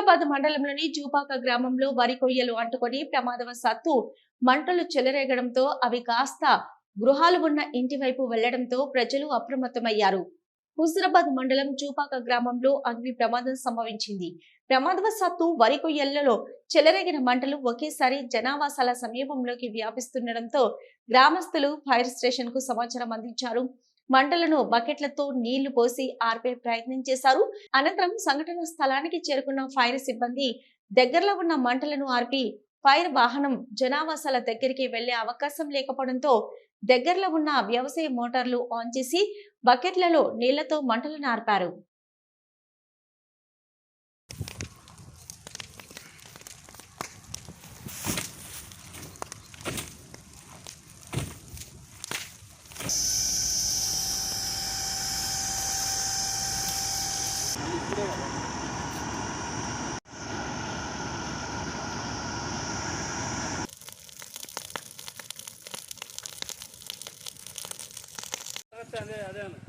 హైదరాబాద్ మండలంలోని జూపాక గ్రామంలో వరి కొయ్యలు అంటుకొని ప్రమాదవశాత్తు మంటలు చెలరేగడంతో అవి కాస్త గృహాలు ఉన్న ఇంటి వైపు వెళ్ళడంతో ప్రజలు అప్రమత్తమయ్యారు. హుజరాబాద్ మండలం చూపాక గ్రామంలో అగ్ని ప్రమాదం సంభవించింది. ప్రమాదవశాత్తు వరి కొయ్యలలో చెలరేగిన మంటలు ఒకేసారి జనావాసాల సమీపంలోకి వ్యాపిస్తుండటంతో గ్రామస్తులు ఫైర్ స్టేషన్కు సమాచారం అందించారు. మంటలను బకెట్లతో నీళ్ళు పోసి ఆర్పే ప్రయత్నం చేశారు. అనంతరం సంఘటన స్థలానికి చేరుకున్న ఫైర్ సిబ్బంది దగ్గరలో ఉన్న మంటలను ఆర్పి ఫైర్ వాహనం జనావాసాల దగ్గరికి వెళ్ళే అవకాశం లేకపోవడంతో దగ్గరలో ఉన్న వ్యవసాయ మోటార్లు ఆన్ చేసి బకెట్లలో నీళ్ళతో మంటలను ఆర్పారు.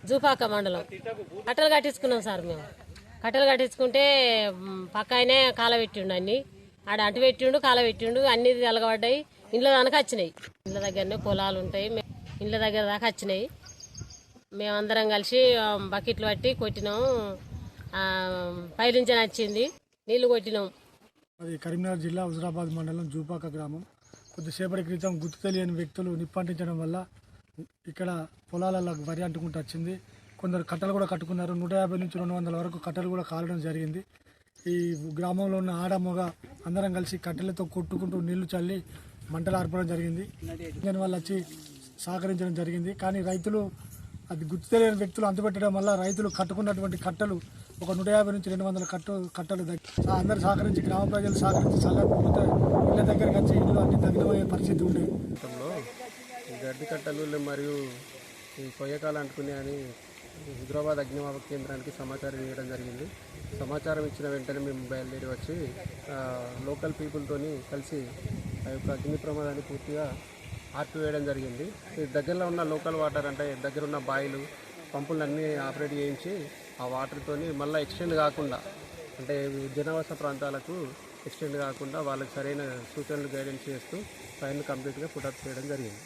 జూపాక మండలం. కట్టలు కట్టించుకున్నాం సార్ మేము. కట్టెలు కట్టించుకుంటే పక్క ఆయనే కాల పెట్టిండు అన్ని. ఆడ అటు పెట్టిండు కాల పెట్టిండు అన్ని తెలగబడ్డాయి ఇండ్ల దానికి వచ్చినాయి. ఇండ్ల దగ్గరనే పొలాలు ఉంటాయి. ఇండ్ల దగ్గర దాకా వచ్చినాయి. మేమందరం కలిసి బకెట్లు పట్టి కొట్టినాము పైనుంచి వచ్చింది నీళ్ళు కొట్టినాం. అది కరీంనగర్ జిల్లా హుజరాబాద్ మండలం జూపాక గ్రామం. కొద్దిసేపటి క్రితం గుర్తు తెలియని వ్యక్తులు నిప్పంటించడం వల్ల ఇక్కడ పొలాలలో వరి అంటుకుంటూ వచ్చింది. కొందరు కట్టలు కూడా కట్టుకున్నారు. నూట యాభై నుంచి రెండు వందల వరకు కట్టలు కూడా కాలడం జరిగింది. ఈ గ్రామంలో ఉన్న ఆడ మగ అందరం కలిసి కట్టెలతో కొట్టుకుంటూ నీళ్ళు చల్లి మంటలు ఆర్పడం జరిగింది. దాని వల్ల వచ్చి సహకరించడం జరిగింది. కానీ రైతులు అది గుర్తు తెలియని వ్యక్తులు అంతుపెట్టడం వల్ల రైతులు కట్టుకున్నటువంటి కట్టలు ఒక నూట యాభై నుంచి రెండు వందల కట్టు కట్టలు దగ్- అందరూ సహకరించి గ్రామ ప్రజలు సహకరించి చల్లకపోతే ఇళ్ళ దగ్గరికి వచ్చి ఇల్లు అన్ని తగ్గిపోయే పరిస్థితి ఉండే. గడ్డి కట్టలు మరియు ఈ కొయ్యకాలు అంటుకునే అని హైదరాబాద్ అగ్నిమాపక కేంద్రానికి సమాచారం ఇవ్వడం జరిగింది. సమాచారం ఇచ్చిన వెంటనే మేము బయలుదేరి వచ్చి లోకల్ పీపుల్తోని కలిసి ఆ యొక్క అగ్ని ప్రమాదాన్ని పూర్తిగా ఆర్పివేయడం జరిగింది. దగ్గరలో ఉన్న లోకల్ వాటర్ అంటే దగ్గర ఉన్న బాయిలు పంపులన్నీ ఆపరేట్ చేయించి ఆ వాటర్తోని మళ్ళీ ఎక్స్టెండ్ కాకుండా అంటే జనవాస ప్రాంతాలకు ఎక్స్టెండ్ కాకుండా వాళ్ళకి సరైన సూచనలు గైడెన్స్ చేస్తూ పైన కంప్లీట్గా పుటప్ చేయడం జరిగింది.